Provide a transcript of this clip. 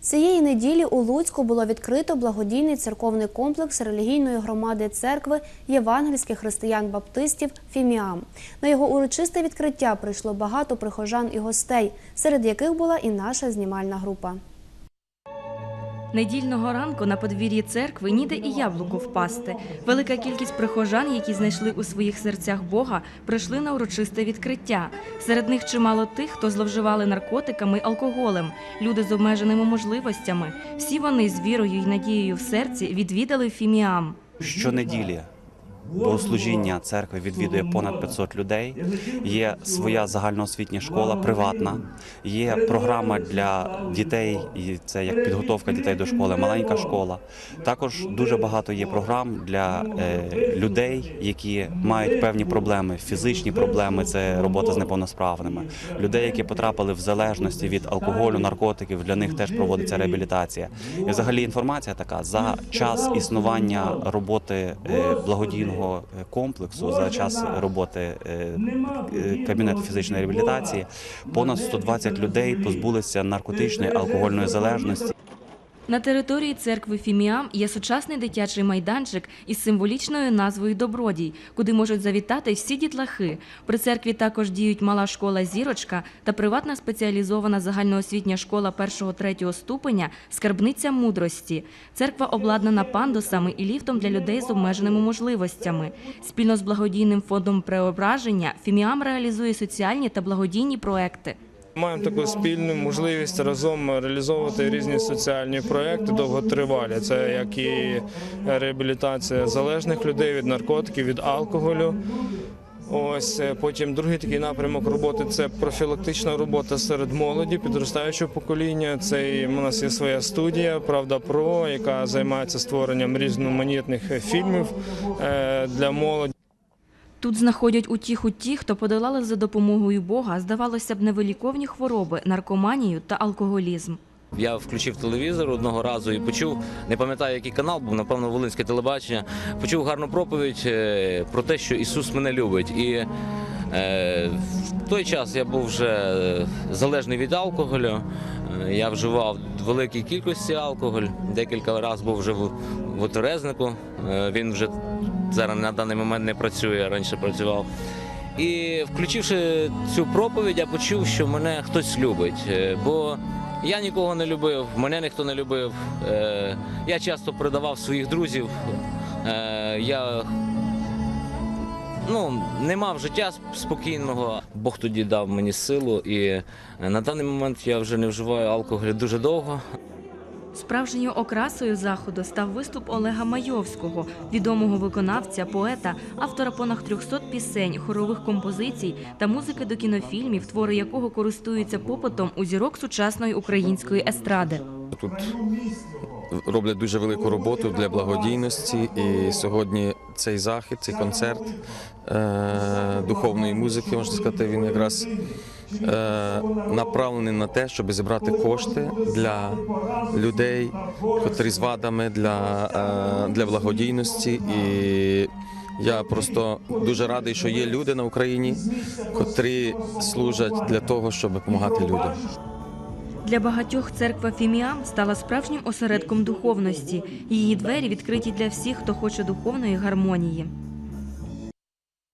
Цієї неділі у Луцьку було відкрито благодійний церковний комплекс релігійної громади церкви євангельських християн-баптистів Фіміам. На його урочисте відкриття прийшло багато прихожан і гостей, серед яких була і наша знімальна група. Недільного ранку на подвір'ї церкви ніде і яблуку впасти. Велика кількість прихожан, які знайшли у своїх серцях Бога, прийшли на урочисте відкриття. Серед них чимало тих, хто зловживали наркотиками алкоголем, люди з обмеженими можливостями. Всі вони з вірою й надією в серці відвідали фіміам. Щонеділі богослужіння церкви відвідує понад 500 людей. Є своя загальноосвітня школа, приватна. Є програма для дітей, і це як підготовка дітей до школи, маленька школа. Також дуже багато є програм для е, людей, які мають певні проблеми, фізичні проблеми. Це робота з неповносправними. Людей, які потрапили в залежності від алкоголю, наркотиків. Для них теж проводиться реабілітація. І взагалі інформація така за час існування роботи е, благодійного е, комплексу, за час роботи е, е, кабінету фізичної реабілітації, понад 120 людей позбулися наркотичної алкогольної залежності. На території церкви Фіміам є сучасний дитячий майданчик із символічною назвою Добродій, куди можуть завітати всі дітлахи. При церкві також діють мала школа Зірочка та приватна спеціалізована загальноосвітня школа 1-3 ступеня Скарбниця мудрості. Церква обладнана пандусами і ліфтом для людей з обмеженими можливостями. Спільно з благодійним фондом преображення Фіміам реалізує соціальні та благодійні проекти. Маємо таку спільну можливість разом реалізовувати різні соціальні проекти довготривалі. Це як і реабілітація залежних людей від наркотиків, від алкоголю. Ось е, потім другий такий напрямок роботи це профілактична робота серед молоді, підростаючого покоління. Це у нас є своя студія Правда Про, яка займається створенням різноманітних фільмів е, для молоді. Тут знаходять утіху ті, хто подолали за допомогою Бога, здавалося б, невиліковні хвороби, наркоманію та алкоголізм. Я включив телевізор одного разу і почув, не пам'ятаю, який канал був, напевно, Волинське телебачення. Почув гарну проповідь е, про те, що Ісус мене любить. І е, в той час я був вже залежний від алкоголю. Е, Я вживав великій кількості алкоголь. Декілька разів був вже в, в. Е, Він вже зараз на даний момент не працює, раніше працював. І включивши цю проповідь, я почув, що мене хтось любить. Е, Бо я нікого не любив, мене ніхто не любив. Е, Я часто предавав своїх друзів. Я ну, не мав життя спокійного. Бог тоді дав мені силу, і е, на даний момент я вже не вживаю алкоголю дуже довго. Справжньою окрасою заходу став виступ Олега Майовського, відомого виконавця, поета, автора понад 300 пісень, хорових композицій та музики до кінофільмів, твори якого користуються попитом у зірок сучасної української естради. Тут роблять дуже велику роботу для благодійності. І сьогодні цей захід, цей концерт е, духовної музики, можна сказати, він якраз е, направлений на те, щоб зібрати кошти для людей, котрі з вадами для, е, для благодійності. І я просто дуже радий, що є люди на Україні, котрі служать для того, щоб допомагати людям. Для багатьох церква Фіміам стала справжнім осередком духовності. Її двері відкриті для всіх, хто хоче духовної гармонії.